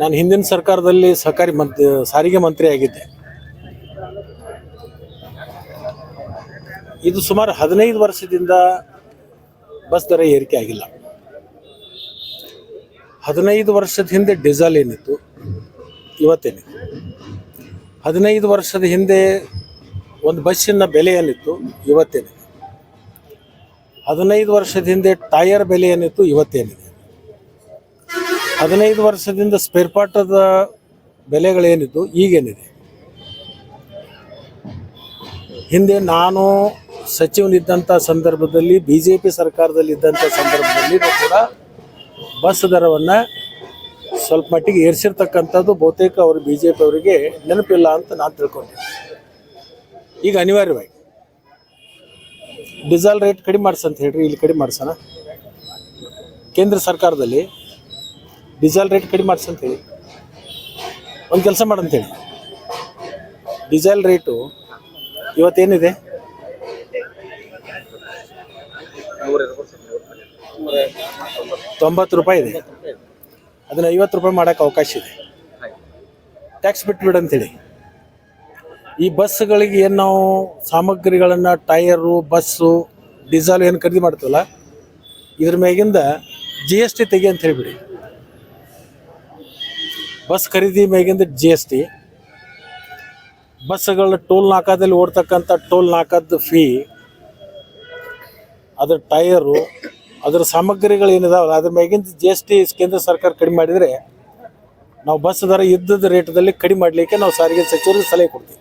ನಾನು ಹಿಂದಿನ ಸರ್ಕಾರದಲ್ಲಿ ಸಹಕಾರಿ ಮಂತ್ರಿ ಸಾರಿಗೆ ಮಂತ್ರಿ ಆಗಿದ್ದೆ. ಇದು ಸುಮಾರು ಹದಿನೈದು ವರ್ಷದಿಂದ ಬಸ್ ದರ ಏರಿಕೆ ಆಗಿಲ್ಲ. ಹದಿನೈದು ವರ್ಷದ ಹಿಂದೆ ಡೀಸೆಲ್ ಏನಿತ್ತು, ಇವತ್ತೇನಿತ್ತು. ಹದಿನೈದು ವರ್ಷದ ಹಿಂದೆ ಒಂದು ಬಸ್ಸಿನ ಬೆಲೆ ಏನಿತ್ತು ಇವತ್ತೇನಿದೆ ಹದಿನೈದು ವರ್ಷದ ಹಿಂದೆ ಟೈರ್ ಬೆಲೆ ಏನಿತ್ತು ಇವತ್ತೇನಿದೆ ಹದಿನೈದು ವರ್ಷದಿಂದ ಸ್ಪೇರ್ ಪಾರ್ಟದ ಬೆಲೆಗಳೇನಿದ್ದು, ಈಗೇನಿದೆ? ಹಿಂದೆ ನಾನು ಸಚಿವನಿದ್ದಂಥ ಸಂದರ್ಭದಲ್ಲಿ ಬಿ ಜೆ ಪಿ ಸರ್ಕಾರದಲ್ಲಿದ್ದಂಥ ಸಂದರ್ಭದಲ್ಲಿ ಕೂಡ ಬಸ್ ದರವನ್ನು ಸ್ವಲ್ಪ ಮಟ್ಟಿಗೆ ಏರಿಸಿರ್ತಕ್ಕಂಥದ್ದು ಬಹುತೇಕ ಅವರು ಬಿ ಜೆ ಪಿ ಅವರಿಗೆ ನೆನಪಿಲ್ಲ ಅಂತ ನಾನು ತಿಳ್ಕೊಂಡೆ ಈಗ ಅನಿವಾರ್ಯವಾಗಿ ಡೀಸೆಲ್ ರೇಟ್ ಕಡಿಮೆ ಮಾಡ್ಸಂತ ಹೇಳ್ರಿ, ಇಲ್ಲಿ ಕಡಿಮೆ ಮಾಡ್ಸೋಣ. ಕೇಂದ್ರ ಸರ್ಕಾರದಲ್ಲಿ ಡೀಸೆಲ್ ರೇಟ್ ಕಡಿಮೆ ಮಾಡಿಸಂತೇಳಿ ಒಂದು ಕೆಲಸ ಮಾಡಂತೇಳಿ ಡೀಸೆಲ್ ರೇಟು ಇವತ್ತೇನಿದೆ? ತೊಂಬತ್ತು ರೂಪಾಯಿ ಇದೆ. ಅದನ್ನು ಐವತ್ತು ರೂಪಾಯಿ ಮಾಡೋಕೆ ಅವಕಾಶ ಇದೆ. ಟ್ಯಾಕ್ಸ್ ಬಿಟ್ಬಿಡು ಅಂತೇಳಿ. ಈ ಬಸ್ಗಳಿಗೆ ಏನು ನಾವು ಸಾಮಗ್ರಿಗಳನ್ನು, ಟೈರು, ಬಸ್ಸು, ಡೀಸೆಲ್ ಏನು ಖರೀದಿ ಮಾಡ್ತೀವಲ್ಲ, ಇದ್ರ ಮ್ಯಾಗಿಂದ ಜಿ ಎಸ್ ಟಿ ತೆಗಿ ಅಂತ ಹೇಳಿಬಿಡಿ. ಬಸ್ ಖರೀದಿ ಮ್ಯಾಗಿಂದ ಜಿ ಎಸ್ ಟಿ ಬಸ್ಗಳ ಟೋಲ್ ನಾಕಾದಲ್ಲಿ ಓಡ್ತಕ್ಕಂಥ ಟೋಲ್ ನಾಕದ ಫೀ ಅದ್ರ ಟೈರು, ಅದ್ರ ಸಾಮಗ್ರಿಗಳು ಏನಿದಾವಲ್ಲ, ಅದ್ರ ಮ್ಯಾಗಿಂದ ಜಿ ಎಸ್ ಟಿ ಕೇಂದ್ರ ಸರ್ಕಾರ ಕಡಿಮೆ ಮಾಡಿದರೆ, ನಾವು ಬಸ್ ದರ ಇದ್ದದ ರೇಟ್ದಲ್ಲಿ ಕಡಿಮೆ ಮಾಡಲಿಕ್ಕೆ ನಾವು ಸಾರಿಗೆ ಸಚಿವರಿಗೆ ಸಲಹೆ ಕೊಡ್ತೀವಿ.